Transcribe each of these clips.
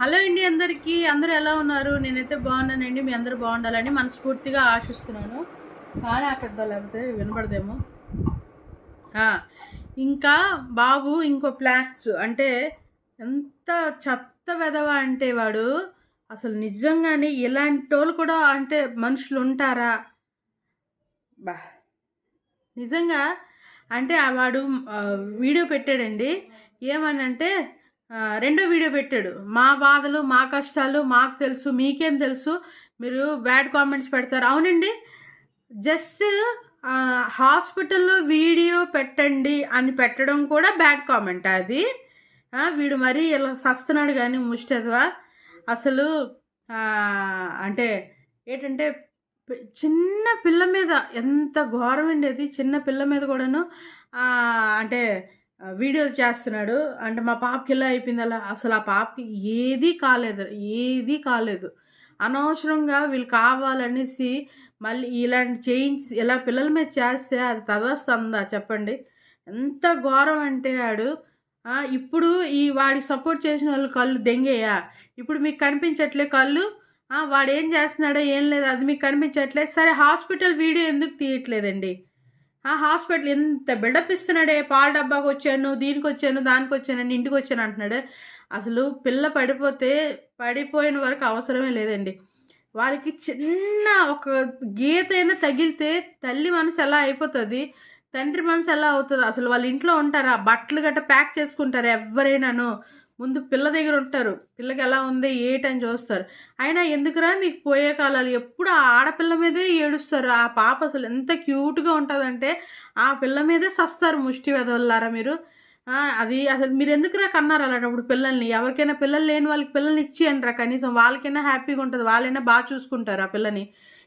Hello అండి అందరికీ. అందరూ ఎలా ఉన్నారు? నేనైతే బాగున్నానండి. మీ అందరూ బాగుండాలని మనస్ఫూర్తిగా ఆశిస్తున్నాను. కానీ పెద్ద లేకపోతే వినపడదేమో ఇంకా బాబు ఇంకో ప్లాక్స్ అంటే ఎంత చెత్త వెదవా అంటే వాడు అసలు నిజంగానే ఇలాంటి వాళ్ళు కూడా అంటే మనుషులు ఉంటారా బా నిజంగా అంటే వాడు వీడియో పెట్టాడండి. ఏమనంటే రెండో వీడియో పెట్టాడు. మా బాధలు మా కష్టాలు మాకు తెలుసు మీకేం తెలుసు? మీరు బ్యాడ్ కామెంట్స్ పెడతారు. అవునండి. జస్ట్ హాస్పిటల్లో వీడియో పెట్టండి అని పెట్టడం కూడా బ్యాడ్ కామెంట్ అది. వీడు మరీ ఇలా సస్తున్నాడు కానీ ముష్టదవా. అసలు అంటే ఏంటంటే చిన్న పిల్ల మీద ఎంత ఘోరం అండి అది. చిన్న పిల్ల మీద కూడాను అంటే వీడియోలు చేస్తున్నాడు. అంటే మా పాపకి ఇలా అయిపోయింది అలా? అసలు ఆ పాపకి ఏదీ కాలేదు ఏదీ కాలేదు. అనవసరంగా వీళ్ళు కావాలనేసి మళ్ళీ ఇలాంటి చేయించి ఇలా పిల్లల మీద చేస్తే అది తదస్తుందా చెప్పండి? ఎంత ఘోరం అంటే ఆడు ఇప్పుడు ఈ వాడికి సపోర్ట్ చేసిన వాళ్ళు కళ్ళు దెంగేయా? ఇప్పుడు మీకు కనిపించట్లే కళ్ళు వాడు ఏం చేస్తున్నాడో ఏం లేదు అది మీకు కనిపించట్లేదు సరే హాస్పిటల్ వీడియో ఎందుకు తీయట్లేదండి? ఆ హాస్పిటల్ ఎంత బిల్డప్ ఇస్తున్నాడే? పాల డబ్బాకి వచ్చాను దీనికి వచ్చాను దానికి వచ్చాను అని ఇంటికి వచ్చాను అంటున్నాడు. అసలు పిల్ల పడిపోతే పడిపోయిన వరకు అవసరమే లేదండి. వాళ్ళకి చిన్న ఒక గీత అయినా తగిలితే తల్లి మనసు ఎలా అయిపోతుంది? తండ్రి మనసు ఎలా అవుతుంది? అసలు వాళ్ళ ఇంట్లో ఉంటారా? బట్టలు గట్ట ప్యాక్ చేసుకుంటారా ఎవరైనాను? ముందు పిల్ల దగ్గర ఉంటారు. పిల్లకి ఎలా ఉంది ఏటని చూస్తారు. అయినా ఎందుకురా మీకు పోయే కాలాలు? ఎప్పుడు ఆ ఆడపిల్ల మీదే ఏడుస్తారు. ఆ పాప అసలు ఎంత క్యూట్గా ఉంటుందంటే ఆ పిల్ల మీదే సస్తారు ముష్టి వెదవల్లారా మీరు. అది అసలు మీరు ఎందుకురా కన్నారు అలాంటప్పుడు పిల్లల్ని? ఎవరికైనా పిల్లలు లేని వాళ్ళకి పిల్లల్ని ఇచ్చేయండిరా కనీసం. వాళ్ళకైనా హ్యాపీగా ఉంటుంది. వాళ్ళైనా బాగా చూసుకుంటారు ఆ పిల్లని.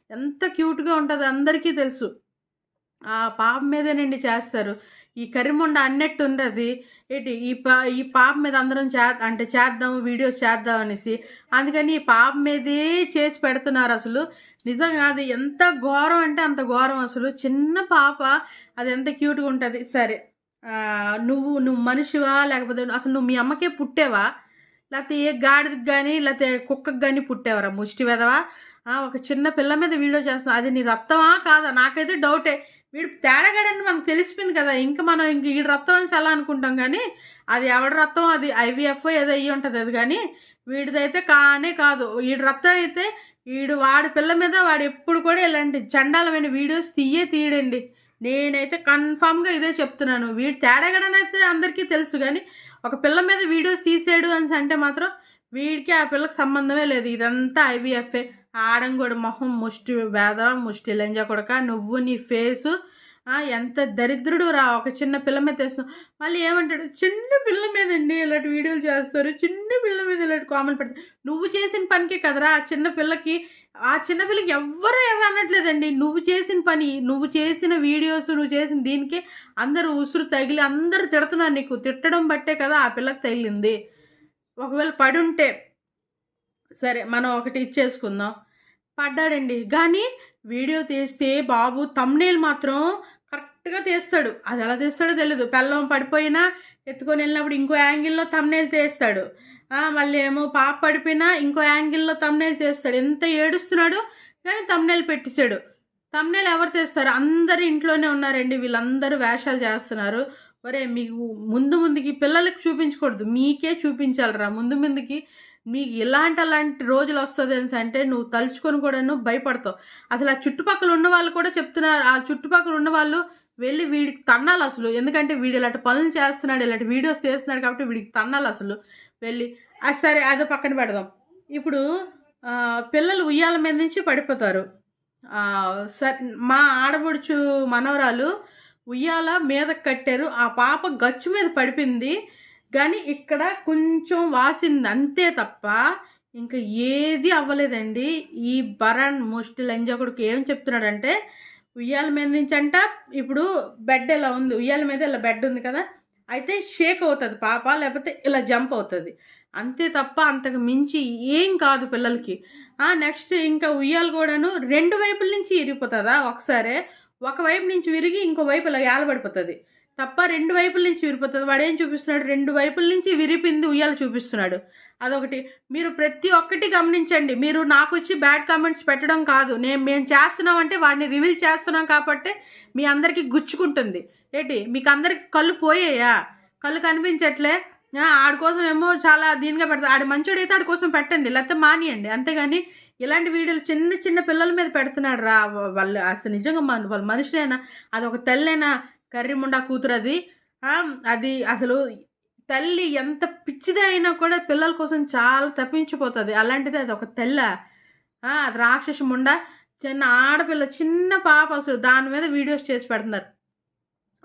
ఎంత క్యూట్గా ఉంటుంది అందరికీ తెలుసు. ఆ పాప మీదేనండి చేస్తారు. ఈ కరిముండ అన్నట్టు ఉన్నది ఏంటి ఈ పా ఈ పాప మీద అందరం చే అంటే చేద్దాం వీడియోస్ చేద్దాం అనేసి. అందుకని ఈ పాప మీదే చేసి పెడుతున్నారు అసలు. నిజంగా అది ఎంత ఘోరం అంటే అంత ఘోరం అసలు. చిన్న పాప అది ఎంత క్యూట్గా ఉంటుంది. సరే నువ్వు నువ్వు మనిషివా లేకపోతే అసలు నువ్వు మీ అమ్మకే పుట్టేవా? లేకపోతే ఏ గాడిదకి కానీ లేకపోతే కుక్కకి కానీ పుట్టేవరా? ముష్టి వెదవా ఒక చిన్న పిల్ల మీద వీడియో చేస్తున్నా. అది నీ రక్తమా కాదా? నాకైతే డౌటే. వీడు తేడాగాడని మనకు తెలిసిపోయింది కదా. ఇంకా మనం ఇంక ఈ రక్తం అని చాలా అనుకుంటాం కానీ అది ఎవడి రక్తం అది ఐవీఎఫ్ ఏదో అయ్యి ఉంటుంది అది కానీ వీడిదైతే కానే కాదు. వీడి రక్తం అయితే వీడు వాడి పిల్ల మీద వాడు ఎప్పుడు కూడా ఇలాంటి చండాలమైన వీడియోస్ తీయే తీయడండి. నేనైతే కన్ఫామ్గా ఇదే చెప్తున్నాను. వీడు తేడాగడనైతే అందరికీ తెలుసు కానీ ఒక పిల్ల మీద వీడియోస్ తీసాడు అని అంటే మాత్రం వీడికి ఆ పిల్లకి సంబంధమే లేదు. ఇదంతా ఐవీఎఫ్ఏ. ఆడం కూడా మొహం ముష్టి వేద ముష్టి లంజ కొడక నువ్వు నీ ఫేసు ఎంత దరిద్రుడు రా ఒక చిన్న పిల్ల మీద తెస్తున్నావు మళ్ళీ ఏమంటాడు? చిన్న పిల్ల మీదండి ఇలాంటి వీడియోలు చేస్తారు. చిన్న పిల్ల మీద ఇలాంటి కామెంట్ పెడతారు. నువ్వు చేసిన పనికి కదరా ఆ చిన్న పిల్లకి ఆ చిన్న పిల్లకి ఎవ్వరూ అనట్లేదండి. నువ్వు చేసిన పని నువ్వు చేసిన వీడియోస్ నువ్వు చేసిన దీనికి అందరూ ఉసురు తగిలి అందరూ తిడుతున్నారు నీకు. తిట్టడం బట్టే కదా ఆ పిల్లకి తగిలింది. ఒకవేళ పడుంటే సరే మనం ఒకటి ఇచ్చేసుకుందాం. పడ్డాడండి. కానీ వీడియో తీస్తే బాబు తమ్నేల్ మాత్రం కరెక్ట్గా తీస్తాడు. అది ఎలా తీస్తాడో తెలియదు పెళ్ళం పడిపోయినా ఎత్తుకొని వెళ్ళినప్పుడు ఇంకో యాంగిల్లో తమ్నేల్ తీస్తాడు. మళ్ళీ ఏమో పాప పడిపోయినా ఇంకో యాంగిల్లో తమ్నేల్ చేస్తాడు ఎంత ఏడుస్తున్నాడు కానీ తమ్నేల్ పెట్టించాడు తమ్నేల్ ఎవరు తీస్తారు? అందరు ఇంట్లోనే ఉన్నారండి. వీళ్ళందరూ వేషాలు చేస్తున్నారు. ఒరే మీకు ముందు ముందుకి పిల్లలకి చూపించకూడదు. మీకే చూపించాలిరా? ముందు ముందుకి మీకు ఇలాంటి అలాంటి రోజులు వస్తుంది అని అంటే నువ్వు తలుచుకొని కూడా నువ్వు భయపడతావు. అసలు ఆ చుట్టుపక్కల ఉన్న వాళ్ళు కూడా చెప్తున్నారు. ఆ చుట్టుపక్కల ఉన్న వాళ్ళు వెళ్ళి వీడికి తన్నాలి అసలు. ఎందుకంటే వీడు ఇలాంటి పనులు చేస్తున్నాడు ఇలాంటి వీడియోస్ చేస్తున్నాడు కాబట్టి వీడికి తన్నాలి అసలు. వెళ్ళి అది సరే అదో పక్కన పెడదాం. ఇప్పుడు పిల్లలు ఉయ్యాల మీద నుంచి పడిపోతారు. సరే మా ఆడబడుచు మనవరాలు ఉయ్యాల మీద కట్టారు. ఆ పాప గచ్చు మీద పడిపోయింది. కానీ ఇక్కడ కొంచెం వాసింది అంతే తప్ప ఇంకా ఏది అవ్వలేదండి. ఈ బరణ్ ముష్టి లంజకుడికి ఏం చెప్తున్నాడంటే ఉయ్యాల మీద నుంచి అంట ఇప్పుడు బెడ్ ఇలా ఉంది? ఉయ్యాల మీద ఇలా బెడ్ ఉంది కదా? అయితే షేక్ అవుతుంది పాప లేకపోతే ఇలా జంప్ అవుతుంది. అంతే తప్ప అంతకు మించి ఏం కాదు పిల్లలకి. నెక్స్ట్ ఇంకా ఉయ్యాలు కూడాను రెండు వైపుల నుంచి ఇరిగిపోతుందా ఒకసారి ఒకవైపు నుంచి విరిగి ఇంకో వైపు ఇలా ఏలబడిపోతుంది తప్ప రెండు వైపుల నుంచి విరిపోతుంది. వాడు ఏం చూపిస్తున్నాడు? రెండు వైపుల నుంచి విరిపింది ఉయ్యాల చూపిస్తున్నాడు. అదొకటి. మీరు ప్రతి ఒక్కటి గమనించండి. మీరు నాకు వచ్చి బ్యాడ్ కామెంట్స్ పెట్టడం కాదు. నేను మేము చేస్తున్నాం అంటే వాడిని రివీల్ చేస్తున్నాం కాబట్టి మీ అందరికీ గుచ్చుకుంటుంది. ఏంటి? మీకు అందరికి కళ్ళు పోయాయా? కళ్ళు కనిపించట్లే? ఆడి కోసం ఏమో చాలా దీనిగా పెడతారు ఆడి మంచోడు అయితే ఆడి కోసం పెట్టండి. లేకపోతే మానియండి. అంతేగాని ఇలాంటి వీడియోలు చిన్న చిన్న పిల్లల మీద పెడుతున్నాడు రా. వాళ్ళు అసలు నిజంగా మన వాళ్ళు మనుషులైనా అది ఒక తల్లైనా కర్రీముండా కూతురు అది అది అసలు తల్లి ఎంత పిచ్చిది అయినా కూడా పిల్లల కోసం చాలా తప్పించిపోతుంది. అలాంటిది అది ఒక తెల్ల. అది రాక్షస ముండ చిన్న ఆడపిల్ల చిన్న పాప అసలు దాని మీద వీడియోస్ చేసి పెడుతున్నారు.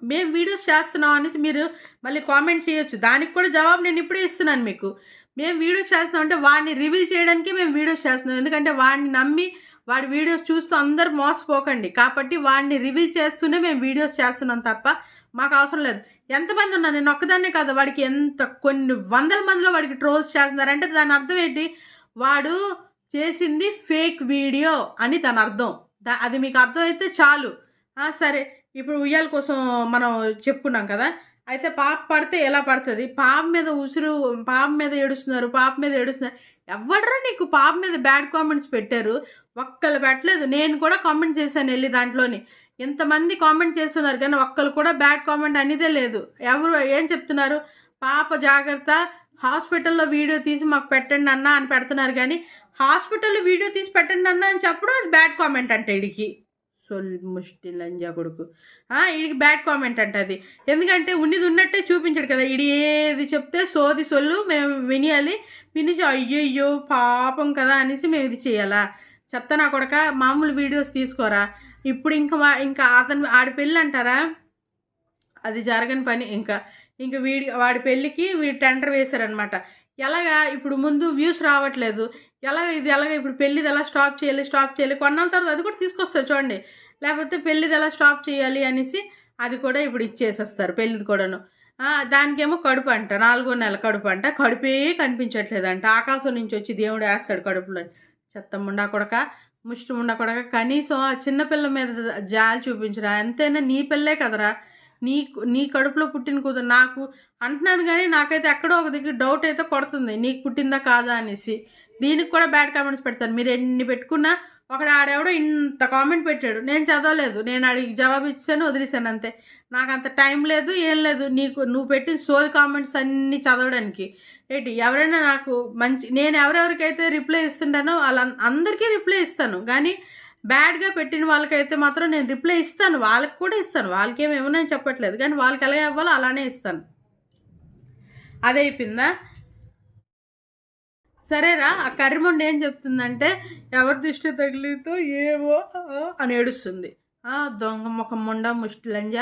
మేము వీడియోస్ చేస్తున్నాం అనేసి మీరు మళ్ళీ కామెంట్ చేయొచ్చు. దానికి కూడా జవాబు నేను ఇప్పుడే ఇస్తున్నాను మీకు. మేము వీడియోస్ చేస్తున్నాం అంటే వాడిని రివీల్ చేయడానికి మేము వీడియోస్ చేస్తున్నాం. ఎందుకంటే వాడిని నమ్మి వాడి వీడియోస్ చూస్తూ అందరు మోసపోకండి. కాబట్టి వాడిని రివీల్ చేస్తూనే మేము వీడియోస్ చేస్తున్నాం తప్ప మాకు అవసరం లేదు. ఎంతమంది ఉన్నా నేను ఒక్కదాన్నే కాదు. వాడికి ఎంత కొన్ని వందల మందిలో వాడికి ట్రోల్స్ చేస్తున్నారంటే దాని అర్థం ఏంటి? వాడు చేసింది ఫేక్ వీడియో అని దాని అర్థం. అది మీకు అర్థమైతే చాలు. సరే. ఇప్పుడు ఉయ్యాల కోసం మనం చెప్పుకున్నాం కదా? అయితే పాప పడితే ఎలా పడుతుంది? పాప మీద ఉసురు పాప మీద ఏడుస్తున్నారు పాప మీద ఏడుస్తున్నారు. ఎవడరా నీకు పాప మీద బ్యాడ్ కామెంట్స్ పెట్టారు? ఒక్కళ్ళు పెట్టలేదు. నేను కూడా కామెంట్ చేశాను వెళ్ళి దాంట్లోని. ఎంతమంది కామెంట్ చేస్తున్నారు కానీ ఒక్కళ్ళు కూడా బ్యాడ్ కామెంట్ అనేదే లేదు. ఎవరు ఏం చెప్తున్నారు? పాప జాగ్రత్త హాస్పిటల్లో వీడియో తీసి మాకు పెట్టండి అన్నా అని పెడుతున్నారు కానీ హాస్పిటల్లో వీడియో తీసి పెట్టండి అన్నా అని చెప్పడం అది బ్యాడ్ కామెంట్ అంటే ఇడికి సొల్ ముష్టి లంజా కొడుకు. ఇది బ్యాడ్ కామెంట్ అంట అది. ఎందుకంటే ఉన్నది ఉన్నట్టే చూపించాడు కదా. ఇడి ఏది చెప్తే సోది సొల్లు మేము వినియాలి. విని అయ్యయ్యో పాపం కదా అనేసి మేము ఇది చేయాలా? చెత్త నా కొడక మామూలు వీడియోస్ తీసుకోరా? ఇప్పుడు ఇంకా ఇంకా అతను ఆడి పెళ్ళి అంటారా? అది జరగని పని ఇంకా. ఇంకా వీడి వాడి పెళ్ళికి వీడు టెండర్ వేశారనమాట ఎలాగా? ఇప్పుడు ముందు వ్యూస్ రావట్లేదు. ఎలాగ ఇది ఎలాగ ఇప్పుడు పెళ్ళిది ఎలా స్టాప్ చేయాలి స్టాప్ చేయాలి? కొన్నాళ్ళ తర్వాత అది కూడా తీసుకొస్తారు చూడండి. లేకపోతే పెళ్ళిది ఎలా స్టాప్ చేయాలి అనేసి అది కూడా ఇప్పుడు ఇచ్చేసేస్తారు పెళ్ళిది కూడాను. దానికేమో కడుపు అంట నాలుగో నెల కడుపు అంట. కడుపే కనిపించట్లేదంట. ఆకాశం నుంచి వచ్చి దేవుడు వేస్తాడు కడుపులో. చెత్తముండా కొడక ముష్టిముండా కొడక కనీసం ఆ చిన్నపిల్ల మీద జాలి చూపించరా? ఎంతైనా నీ పిల్లే కదరా? నీ నీ కడుపులో పుట్టిన కూతురు నాకు అంటున్నాను కానీ నాకైతే ఎక్కడో ఒక దగ్గర డౌట్ అయితే కొడుతుంది. నీకు పుట్టిందా కాదా అనేసి. దీనికి కూడా బ్యాడ్ కామెంట్స్ పెడతాను మీరు ఎన్ని పెట్టుకున్నా ఒకడు ఆడెవడో ఇంత కామెంట్ పెట్టాడు. నేను చదవలేదు. నేను అడిగి జవాబు ఇచ్చాను వదిలేసాను అంతే. నాకు అంత టైం లేదు ఏం లేదు. నీకు నువ్వు పెట్టిన సోది కామెంట్స్ అన్నీ చదవడానికి. ఏంటి ఎవరైనా నాకు మంచి నేను ఎవరెవరికైతే రిప్లై ఇస్తుంటానో వాళ్ళ అందరికీ రిప్లై ఇస్తాను. కానీ బ్యాడ్గా పెట్టిన వాళ్ళకైతే మాత్రం నేను రిప్లై ఇస్తాను. వాళ్ళకి కూడా ఇస్తాను. వాళ్ళకి ఏమి ఏమన్నా చెప్పట్లేదు. కానీ వాళ్ళకి ఎలా ఇవ్వాలో అలానే ఇస్తాను. అదైపోయిందా? అయిపోయిందా సరేరా ఆ కర్రిముండ ఏం చెప్తుందంటే ఎవరి దృష్టి తగిలితో ఏవో అని ఏడుస్తుంది. దొంగ ముఖం ముండ ముష్టి లంజ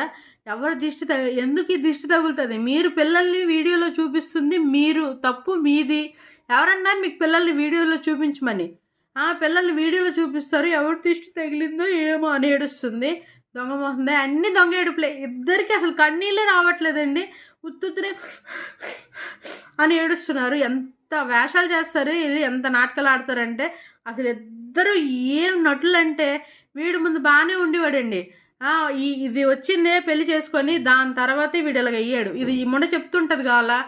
ఎవరి దిష్టి తగ ఎందుకు ఈ దిష్టి తగులుతుంది? మీరు పిల్లల్ని వీడియోలో చూపిస్తుంది మీరు తప్పు మీది. ఎవరన్నా మీకు పిల్లల్ని వీడియోలో చూపించమని. ఆ పిల్లల్ని వీడియోలో చూపిస్తారు ఎవరి దిష్టి తగిలిందో ఏమో అని ఏడుస్తుంది దొంగ మొహందే అన్ని దొంగ ఏడుపులే. ఇద్దరికి అసలు కన్నీళ్ళే రావట్లేదండి. ఉత్తుత్తునే అని ఏడుస్తున్నారు. ఎంత వేషాలు చేస్తారు ఇది ఎంత నాటకాలు ఆడతారంటే అసలు ఇద్దరు ఏం నటులు అంటే వీడు ముందు బాగానే ఉండేవాడండి. ఈ ఇది వచ్చిందే పెళ్ళి చేసుకొని దాని తర్వాతే వీడు ఇలాగ అయ్యాడు. ఇది ఈ చెప్తుంటుంది కావాలా?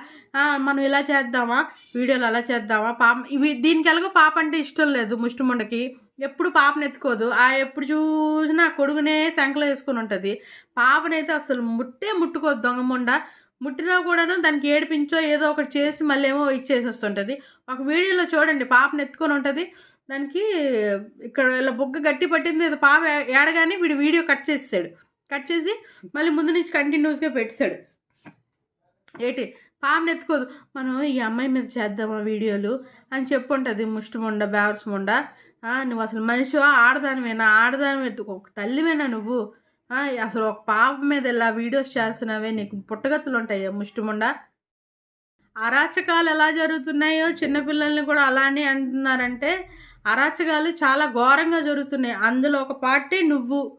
మనం ఇలా చేద్దామా? వీడియోలు అలా చేద్దామా? పాప ఇవి దీనికి ఎలాగో పాప అంటే ఇష్టం లేదు ముష్టిముండకి ఎప్పుడు పాపను ఎత్తుకోదు. ఆ ఎప్పుడు చూసినా కొడుకునే శంకలో వేసుకొని ఉంటుంది. పాపనైతే అసలు ముట్టే ముట్టుకోదు దొంగముండ ముట్టినా కూడాను దానికి ఏడిపించో ఏదో ఒకటి చేసి మళ్ళీ ఏమో ఇచ్చేసేస్తుంటుంది. ఒక వీడియోలో చూడండి పాపను ఎత్తుకొని ఉంటుంది. దానికి ఇక్కడ ఇలా బొగ్గ గట్టి పట్టింది ఏదో పాప ఏడగానే వీడు వీడియో కట్ చేసాడు కట్ చేసి మళ్ళీ ముందు నుంచి కంటిన్యూస్గా పెట్టాడు ఏంటి? పాపను ఎత్తుకోదు మనం ఈ అమ్మాయి మీద చేద్దామా వీడియోలు అని చెప్పుంటుంది ముష్టిముండ బ్యావర్స్ ముండ. నువ్వు అసలు మనిషివా? ఆడదానివేనా? ఆడదాని ఒక తల్లివేనా నువ్వు? అసలు ఒక పాప మీద ఇలా వీడియోస్ చేస్తున్నావే నీకు పుట్టగతులు ఉంటాయి ముష్టిముండా? అరాచకాలు ఎలా జరుగుతున్నాయో చిన్నపిల్లల్ని కూడా అలానే అంటున్నారంటే అరాచకాలు చాలా ఘోరంగా జరుగుతున్నాయి. అందులో ఒక పార్టీ నువ్వు.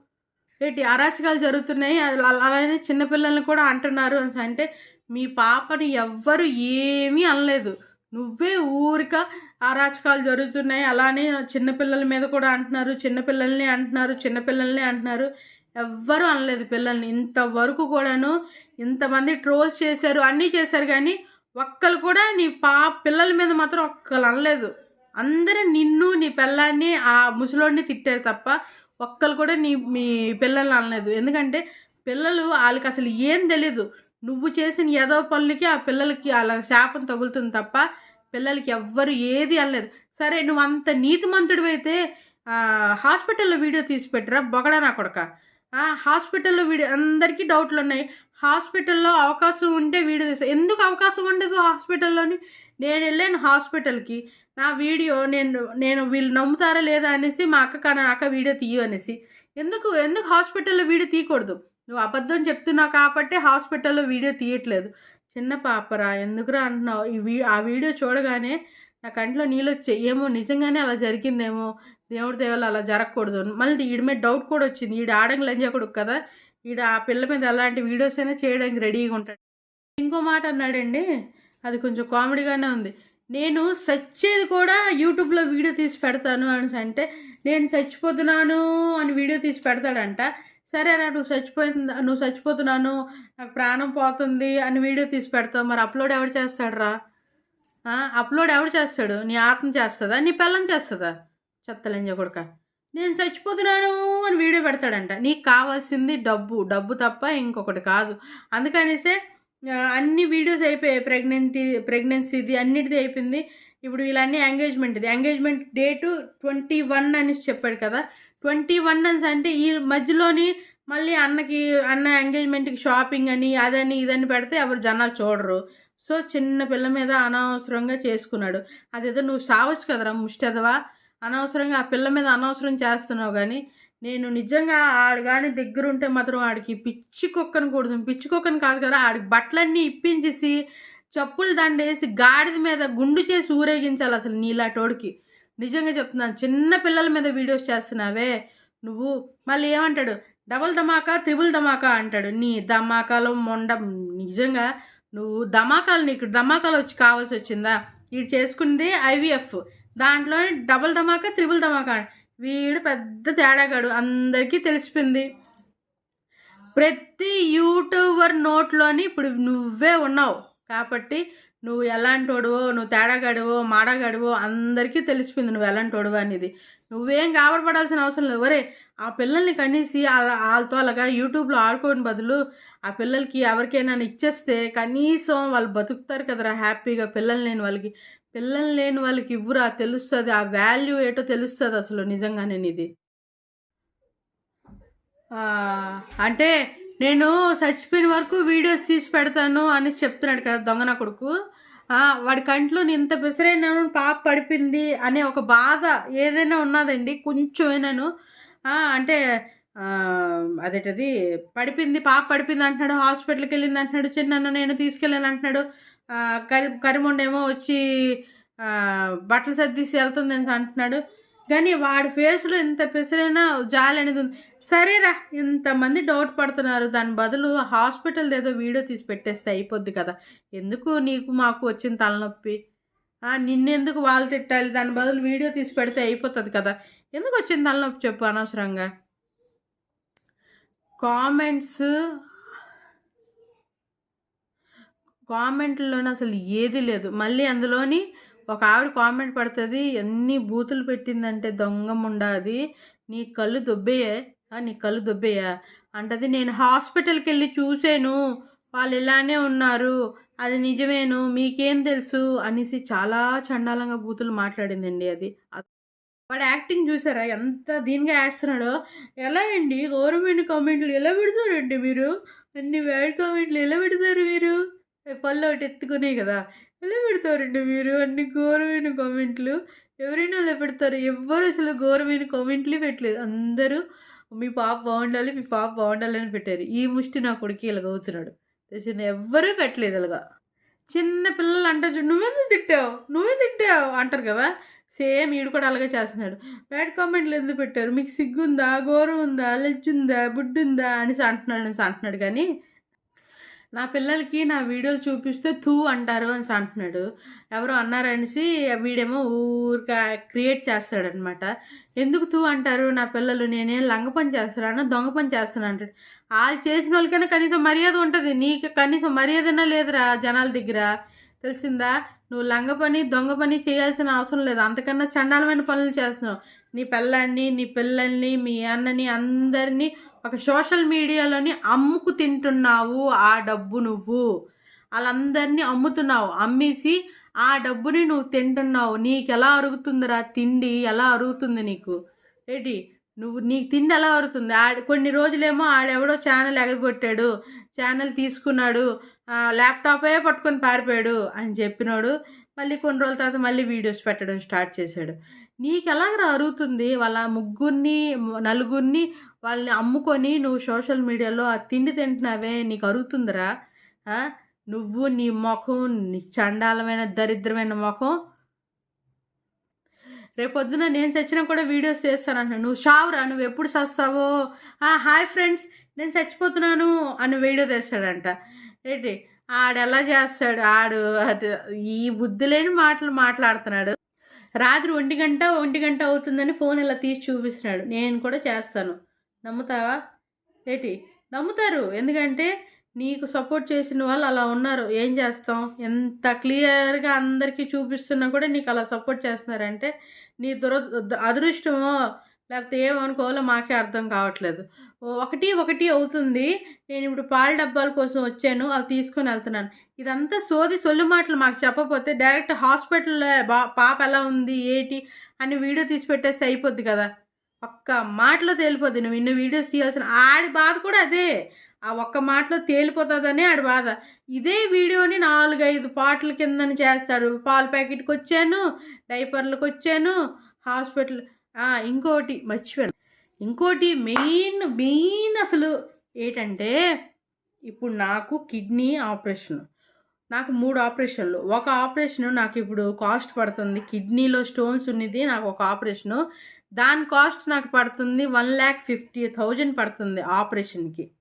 ఏంటి అరాచకాలు జరుగుతున్నాయి అలా- అలానే చిన్నపిల్లల్ని కూడా అంటున్నారు అంటే మీ పాపని ఎవ్వరు ఏమీ అనలేదు. నువ్వే ఊరిక అరాచకాలు జరుగుతున్నాయి అలానే చిన్నపిల్లల మీద కూడా అంటున్నారు చిన్నపిల్లల్ని అంటున్నారు చిన్నపిల్లల్ని అంటున్నారు. ఎవ్వరు అనలేదు పిల్లల్ని. ఇంతవరకు కూడాను ఇంతమంది ట్రోల్స్ చేశారు అన్నీ చేశారు కానీ ఒక్కరు కూడా నీ పా పిల్లల మీద మాత్రం ఒక్కరు అనలేదు. అందరూ నిన్ను నీ పిల్లాన్ని ఆ ముసలోడిని తిట్టారు తప్ప ఒక్కరు కూడా నీ మీ పిల్లల్ని అనలేదు. ఎందుకంటే పిల్లలు వాళ్ళకి అసలు ఏం తెలీదు. నువ్వు చేసిన ఏదో పనులకి ఆ పిల్లలకి అలా శాపం తగులుతుంది తప్ప పిల్లలకి ఎవ్వరు ఏది అనలేదు. సరే నువ్వు అంత నీతిమంతుడు అయితే హాస్పిటల్లో వీడియో తీసి పెట్టరా? బొగడా నా కొడక. హాస్పిటల్లో వీడి అందరికీ డౌట్లు ఉన్నాయి హాస్పిటల్లో అవకాశం ఉంటే వీడియో తీసా ఎందుకు అవకాశం ఉండదు హాస్పిటల్లోని? నేను వెళ్ళాను హాస్పిటల్కి. నా వీడియో నేను నేను వీళ్ళు నమ్ముతారా లేదా అనేసి మా అక్క కానీ అక్క వీడియో తీయు అనేసి. ఎందుకు ఎందుకు హాస్పిటల్లో వీడియో తీయకూడదు? నువ్వు అబద్ధం చెప్తున్నావు కాబట్టి హాస్పిటల్లో వీడియో తీయట్లేదు. చిన్న పాపరా ఎందుకురా అంటున్నావు? ఈ వీ ఆ వీడియో చూడగానే నా కంట్లో నీళ్ళు వచ్చాయి. ఏమో నిజంగానే అలా జరిగిందేమో? దేవుడి దేవాలు అలా జరగకూడదు. మళ్ళీ ఈడి మీద డౌట్ కూడా వచ్చింది. ఈడు ఆడంగి లంజా కదా ఈడ ఆ పిల్ల మీద ఎలాంటి వీడియోస్ అయినా చేయడానికి రెడీగా ఉంటాడు. ఇంకో మాట అన్నాడండి అది కొంచెం కామెడీగానే ఉంది. నేను చచ్చేది కూడా యూట్యూబ్లో వీడియో తీసి పెడతాను అని అంటే నేను చచ్చిపోతున్నాను అని వీడియో తీసి పెడతాడంట. సరేరా నువ్వు చచ్చిపోయింది నువ్వు చచ్చిపోతున్నాను నాకు ప్రాణం పోతుంది అని వీడియో తీసి పెడతావు. మరి అప్లోడ్ ఎవరు చేస్తాడురా రా? అప్లోడ్ ఎవడు చేస్తాడు? నీ ఆత్మ చేస్తుందా? నీ పిల్లం చేస్తుందా? చెత్తలేంజ కొడుక. నేను చచ్చిపోతున్నాను అని వీడియో పెడతాడంట. నీకు కావాల్సింది డబ్బు. డబ్బు తప్ప ఇంకొకటి కాదు. అందుకనేసే అన్ని వీడియోస్ అయిపోయాయి. ప్రెగ్నెంటీ ప్రెగ్నెన్సీది అన్నిటిది అయిపోయింది. ఇప్పుడు వీళ్ళన్నీ ఎంగేజ్మెంట్ ఇది ఎంగేజ్మెంట్ డేటు ట్వంటీ వన్ అని చెప్పాడు కదా. ట్వంటీ వన్ అని అంటే ఈ మధ్యలోని మళ్ళీ అన్నకి అన్న ఎంగేజ్మెంట్కి షాపింగ్ అని అదని ఇదని పెడితే ఎవరు జనాలు చూడరు. సో చిన్న పిల్ల మీద అనవసరంగా చేసుకున్నాడు. అదేదో నువ్వు సావచ్చు కదరా ముష్టదవా? అనవసరంగా ఆ పిల్ల మీద అనవసరం చేస్తున్నావు కానీ నేను నిజంగా ఆడు కానీ దగ్గర ఉంటే మాత్రం ఆడికి పిచ్చి కుక్కను కూడదు పిచ్చి కుక్కను కాదు కదా ఆడికి బట్టలన్నీ ఇప్పించేసి చెప్పులు దండేసి గాడిద మీద గుండు చేసి ఊరేగించాలి అసలు నీలాటోడికి. నిజంగా చెప్తున్నాను చిన్న పిల్లల మీద వీడియోస్ చేస్తున్నావే నువ్వు మళ్ళీ ఏమంటాడు? డబల్ ధమాకా త్రిబుల్ ధమాకా అంటాడు. నీ ధమాకాలు మొండ నిజంగా నువ్వు ధమాకాలు నీకు ధమాకాలు వచ్చి కావాల్సి వచ్చిందా? ఇది చేసుకుంది ఐవీఎఫ్. దాంట్లో డబుల్ ధమాకా త్రిబుల్ ధమాకా వీడు పెద్ద తేడాగాడు. అందరికీ తెలిసిపోయింది. ప్రతి యూట్యూబర్ నోట్లోని ఇప్పుడు నువ్వే ఉన్నావు. కాబట్టి నువ్వు ఎలాంటి వాడువో నువ్వు తేడాగాడివో మాడగాడివో అందరికీ తెలిసిపోయింది నువ్వు ఎలాంటి వాడువో అనేది. నువ్వేం కాబడపడాల్సిన అవసరం లేదు. ఒరే ఆ పిల్లల్ని కనీసి వాళ్ళతో అలాగా యూట్యూబ్లో ఆడుకోని బదులు ఆ పిల్లలకి ఎవరికైనా ఇచ్చేస్తే కనీసం వాళ్ళు బతుకుతారు కదరా హ్యాపీగా. పిల్లల్ని నేను వాళ్ళకి పిల్లలు లేని వాళ్ళకి ఇవ్వరా తెలుస్తుంది. ఆ వాల్యూ ఏటో తెలుస్తుంది అసలు నిజంగానే ఇది అంటే నేను చచ్చిపోయిన వరకు వీడియోస్ తీసి పెడతాను అనేసి చెప్తున్నాడు కదా దొంగ నా కొడుకు. వాడి కంట్లో నేను ఇంత పిసరైనాను పాప పడిపోయింది అనే ఒక బాధ ఏదైనా ఉన్నదండి కొంచెమైనాను. అంటే అదేటది పడిపోయింది పాప పడిపోయింది అంటున్నాడు హాస్పిటల్కి వెళ్ళింది అంటున్నాడు చిన్న నేను తీసుకెళ్ళాను అంటున్నాడు. కరి కరిముండేమో వచ్చి బట్టలు సర్దిసి వెళ్తుంది అని అంటున్నాడు. కానీ వాడి ఫేస్లో ఇంత పెసరైనా జాలి అనేది ఉంది. సరేరా ఇంతమంది డౌట్ పడుతున్నారు. దాని బదులు హాస్పిటల్ ఏదో వీడియో తీసి పెట్టేస్తే అయిపోద్ది కదా. ఎందుకు నీకు మాకు వచ్చిన తలనొప్పి? నిన్నెందుకు వాళ్ళు తిట్టాలి? దాని బదులు వీడియో తీసి పెడితే అయిపోతుంది కదా. ఎందుకు వచ్చింది తలనొప్పి చెప్పు అనవసరంగా? కామెంట్స్ కామెంట్లోనే అసలు ఏది లేదు. మళ్ళీ అందులోని ఒక ఆవిడ కామెంట్ పడుతుంది ఎన్ని బూతులు పెట్టిందంటే దొంగముండా అది. నీ కళ్ళు దొబ్బేయే. నీ కళ్ళు దొబ్బేయా? అంటది. నేను హాస్పిటల్కి వెళ్ళి చూసాను వాళ్ళు ఇలానే ఉన్నారు. అది నిజమేను? మీకేం తెలుసు? అనేసి చాలా చండాలంగా బూతులు మాట్లాడిందండి అది. వాడు యాక్టింగ్ చూసారా? ఎంత దీనిగా వేస్తున్నాడో ఎలా అండి? గవర్నమెంట్ కామెంట్లు ఎలా పెడతారండి మీరు? అన్ని బ్యాడ్ కామెంట్లు ఎలా పెడతారు మీరు? పళ్ళు ఒకటి ఎత్తుకునే కదా! ఎలా పెడతారండి మీరు? అన్ని ఘోరమైన కామెంట్లు. ఎవరైనా అలా పెడతారు. ఎవ్వరు అసలు ఘోరమైన కామెంట్లే పెట్టలేదు. అందరూ మీ పాప బాగుండాలి మీ పాప బాగుండాలి అని పెట్టారు. ఈ ముష్టి నా కొడుకు ఇలాగ అవుతున్నాడు. తెలిసింది? ఎవ్వరూ పెట్టలేదు ఇలాగా. చిన్న పిల్లలు అంటారు చూడు నువ్వెందుకు తిట్టావు? నువ్వే తిట్టావు? అంటారు కదా! సేమ్ ఈడు కూడా అలాగే చేస్తున్నాడు. బ్యాడ్ కామెంట్లు ఎందుకు పెట్టారు? మీకు సిగ్గుందా? ఘోరం ఉందా? లెజ్ ఉందా బుడ్డు ఉందా అనేసి అంటున్నాడు అనేసి అంటున్నాడు కానీ నా పిల్లలకి నా వీడియోలు చూపిస్తే థూ అంటారు అని అంటున్నాడు. ఎవరో అన్నారనేసి వీడేమో ఊరికే క్రియేట్ చేస్తాడనమాట. ఎందుకు థూ అంటారు? నా పిల్లలు నేనేం లంగ పని చేస్తున్నాను? దొంగ పని చేస్తున్నాను? అంటాడు. వాళ్ళు చేసిన వాళ్ళకైనా కనీసం మర్యాద ఉంటుంది. నీకు కనీసం మర్యాదనా లేదురా జనాల దగ్గర. తెలిసిందా? నువ్వు లంగ పని దొంగ పని చేయాల్సిన అవసరం లేదు. అంతకన్నా చండాలమైన పనులు చేస్తున్నావు. నీ పిల్లాన్ని నీ పిల్లల్ని మీ అన్నని అందరినీ ఒక సోషల్ మీడియాలోని అమ్ముకు తింటున్నావు ఆ డబ్బు నువ్వు. వాళ్ళందరినీ అమ్ముతున్నావు. అమ్మేసి ఆ డబ్బుని నువ్వు తింటున్నావు. నీకు ఎలా అరుగుతుందిరా? తిండి ఎలా అరుగుతుంది నీకు? ఏంటి? నువ్వు నీకు తిండి ఎలా అరుగుతుంది? ఆడ కొన్ని రోజులేమో ఆడెవడో ఛానల్ ఎగరగొట్టాడు. ఛానల్ తీసుకున్నాడు. ల్యాప్టాపే పట్టుకొని పారిపోయాడు అని చెప్పినాడు. మళ్ళీ కొన్ని రోజుల తర్వాత మళ్ళీ వీడియోస్ పెట్టడం స్టార్ట్ చేశాడు. నీకెలాగరా అరుగుతుంది? వాళ్ళ ముగ్గురిని నలుగురిని వాళ్ళని అమ్ముకొని నువ్వు సోషల్ మీడియాలో ఆ తిండి తింటున్నావే నీకు అరుగుతుందిరా నువ్వు నీ ముఖం నీ చండాలమైన దరిద్రమైన ముఖం. రేపొద్దున నేను చచ్చినా కూడా వీడియోస్ చేస్తానంట నువ్వు షావురా నువ్వు ఎప్పుడు చస్తావో? హాయ్ ఫ్రెండ్స్ నేను చచ్చిపోతున్నాను అని వీడియో తెస్తాడంట. ఏంటి? ఆడు ఎలా చేస్తాడు? ఆడు అది ఈ బుద్ధి లేని మాటలు మాట్లాడుతున్నాడు. రాత్రి ఒంటి గంట ఒంటి గంట అవుతుందని ఫోన్ ఇలా తీసి చూపిస్తున్నాడు. నేను కూడా చేస్తాను. నమ్ముతావా? ఏటి? నమ్ముతారు. ఎందుకంటే నీకు సపోర్ట్ చేసిన వాళ్ళు అలా ఉన్నారు. ఏం చేస్తాం? ఎంత క్లియర్గా అందరికీ చూపిస్తున్నా కూడా నీకు అలా సపోర్ట్ చేస్తున్నారంటే నీ దుర అదృష్టమో లేకపోతే ఏమనుకోవాలో మాకే అర్థం కావట్లేదు. ఒకటి ఒకటి అవుతుంది. నేను ఇప్పుడు పాల డబ్బాల కోసం వచ్చాను. అవి తీసుకొని వెళ్తున్నాను. ఇదంతా సోది సొల్లు మాటలు మాకు చెప్పకపోతే డైరెక్ట్ హాస్పిటల్లో బా పాప ఎలా ఉంది ఏటి అని వీడియో తీసి పెట్టేస్తే అయిపోద్ది కదా. ఒక్క మాటలో తేలిపోద్ది. నువ్వు ఇన్ని వీడియోస్ తీయాల్సిన ఆడి బాధ కూడా అదే. ఆ ఒక్క మాటలో తేలిపోతుందనే ఆడి బాధ. ఇదే వీడియోని నాలుగైదు పాటల కిందని చేస్తాడు. పాల ప్యాకెట్కి వచ్చాను డైపర్లకు వచ్చాను హాస్పిటల్ ఇంకోటి మర్చిపోయాను. ఇంకోటి మెయిన్ మెయిన్ అసలు ఏంటంటే ఇప్పుడు నాకు కిడ్నీ ఆపరేషన్. నాకు మూడు ఆపరేషన్లు. ఒక ఆపరేషన్ నాకు ఇప్పుడు కాస్ట్ పడుతుంది. కిడ్నీలో స్టోన్స్ ఉన్నది నాకు ఒక ఆపరేషను. దాని కాస్ట్ నాకు పడుతుంది వన్ ల్యాక్ ఫిఫ్టీ థౌజండ్ పడుతుంది ఆపరేషన్కి.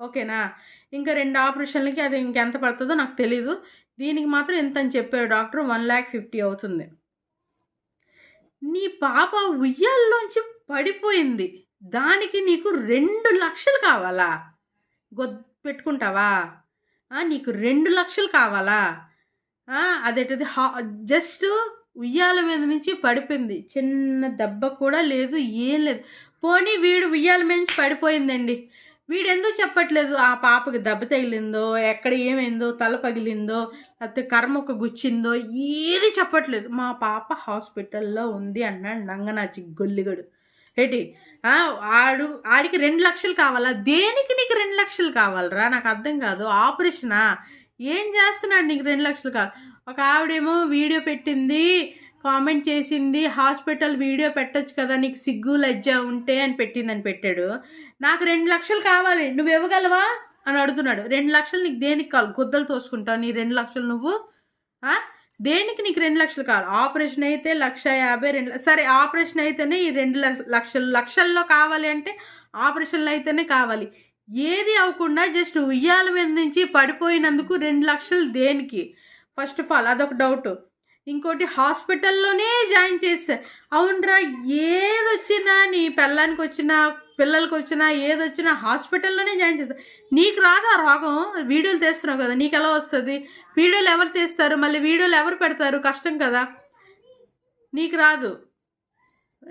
ఓకేనా? ఇంకా రెండు ఆపరేషన్లకి అది ఇంకెంత పడుతుందో నాకు తెలీదు. దీనికి మాత్రం ఎంత అని చెప్పారు డాక్టర్. వన్ ల్యాక్ ఫిఫ్టీ అవుతుంది. నీ పాప ఉయ్యాల్లోంచి పడిపోయింది. దానికి నీకు రెండు లక్షలు కావాలా? గొద్ పెట్టుకుంటావా? నీకు రెండు లక్షలు కావాలా? అదేంటిది హా జస్ట్ ఉయ్యాల మీద నుంచి పడిపోయింది. చిన్న దెబ్బ కూడా లేదు ఏం లేదు. పోనీ వీడు ఉయ్యాల మీద నుంచి పడిపోయిందండి. వీడు ఎందుకు చెప్పట్లేదు ఆ పాపకి దెబ్బ తగిలిందో ఎక్కడ ఏమైందో తల పగిలిందో లేకపోతే కర్మకు గుచ్చిందో ఏది చెప్పట్లేదు. మా పాప హాస్పిటల్లో ఉంది అన్నాడు నంగనాచి గొల్లిగడు. ఏంటి? ఆడు ఆడికి రెండు లక్షలు కావాలా? దేనికి నీకు రెండు లక్షలు కావాలరా? నాకు అర్థం కాదు. ఆపరేషనా? ఏం చేస్తున్నాడు నీకు రెండు లక్షలు కావాలి ఒక ఆవిడేమో వీడియో పెట్టింది కామెంట్ చేసింది హాస్పిటల్ వీడియో పెట్టచ్చు కదా నీకు సిగ్గు లజ్జ ఉంటే అని పెట్టిందని పెట్టాడు. నాకు రెండు లక్షలు కావాలి నువ్వు ఇవ్వగలవా? అని అడుగుతున్నాడు. రెండు లక్షలు నీకు దేనికి కావాలి? గుద్దలు తోసుకుంటావు నీ రెండు లక్షలు నువ్వు దేనికి నీకు రెండు లక్షలు కావాలి? ఆపరేషన్ అయితే లక్ష యాభై రెండు సరే ఆపరేషన్ అయితేనే ఈ రెండు లక్షలు లక్షల్లో కావాలి అంటే ఆపరేషన్లు అయితేనే కావాలి. ఏది అవ్వకుండా జస్ట్ ఉయ్యాల మీద నుంచి పడిపోయినందుకు రెండు లక్షలు దేనికి? ఫస్ట్ ఆఫ్ ఆల్ అదొక డౌట్ ఇంకోటి హాస్పిటల్లోనే జాయిన్ చేస్తారు అవునరా ఏదొచ్చినా నీ పెళ్ళానికి వచ్చినా పిల్లలకి వచ్చినా ఏదొచ్చినా హాస్పిటల్లోనే జాయిన్ చేస్తారు నీకు రాదు ఆ రోగం? వీడియోలు తీస్తున్నావు కదా నీకు ఎలా వస్తుంది? వీడియోలు ఎవరు తీస్తారు? మళ్ళీ వీడియోలు ఎవరు పెడతారు? కష్టం కదా. నీకు రాదు.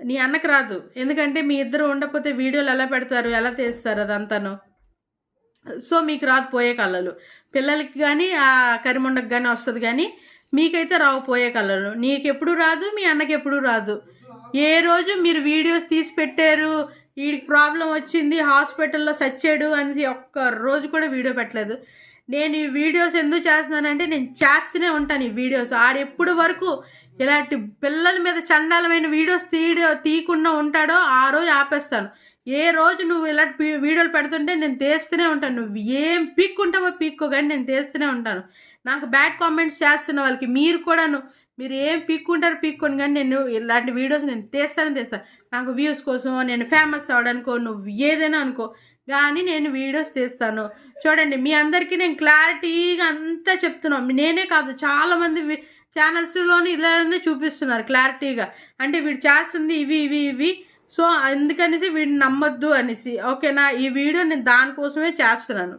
నీ అన్నకు రాదు. ఎందుకంటే మీ ఇద్దరు ఉండకపోతే వీడియోలు ఎలా పెడతారు? ఎలా తీస్తారు? అదంతాను. సో మీకు రాదు పోయే కళ్ళలు. పిల్లలకి కానీ ఆ కరిమండకు కానీ వస్తుంది కానీ మీకైతే రావు పోయే కళ్ళలు. నీకెప్పుడు రాదు మీ అన్నకి ఎప్పుడు రాదు. ఏ రోజు మీరు వీడియోస్ తీసి పెట్టారు? వీడికి ప్రాబ్లం వచ్చింది హాస్పిటల్లో సచ్చాడు అనేసి ఒక్క రోజు కూడా వీడియో పెట్టలేదు. నేను ఈ వీడియోస్ ఎందుకు చేస్తున్నానంటే నేను చేస్తూనే ఉంటాను ఈ వీడియోస్. ఆడెప్పుడు వరకు ఇలాంటి పిల్లల మీద చండాలమైన వీడియోస్ తీయడం తీయకుండా ఉంటాడో ఆ రోజు ఆపేస్తాను. ఏ రోజు నువ్వు ఇలాంటి వీడియోలు పెడుతుంటే నేను తీస్తూనే ఉంటాను. నువ్వు ఏం పీక్కుంటావో పీక్కో కానీ నేను తీస్తూనే ఉంటాను. నాకు బ్యాడ్ కామెంట్స్ చేస్తున్న వాళ్ళకి మీరు కూడాను మీరు ఏం పీక్కుంటారు పీక్కొని కానీ నేను ఇలాంటి వీడియోస్ నేను తీస్తాను తీస్తాను. నాకు వ్యూస్ కోసం నేను ఫేమస్ అవడానికో నువ్వు ఏదైనా అనుకో. కానీ నేను వీడియోస్ తీస్తాను. చూడండి మీ అందరికీ నేను క్లారిటీగా అంతా చెప్తున్నాను నేనే కాదు చాలామంది ఛానల్స్లోని ఇలానే చూపిస్తున్నారు క్లారిటీగా. అంటే వీడు చేస్తుంది ఇవి ఇవి ఇవి. సో అందుకనేసి వీడిని నమ్మొద్దు అనేసి. ఓకేనా? ఈ వీడియో నేను దానికోసమే చేస్తున్నాను.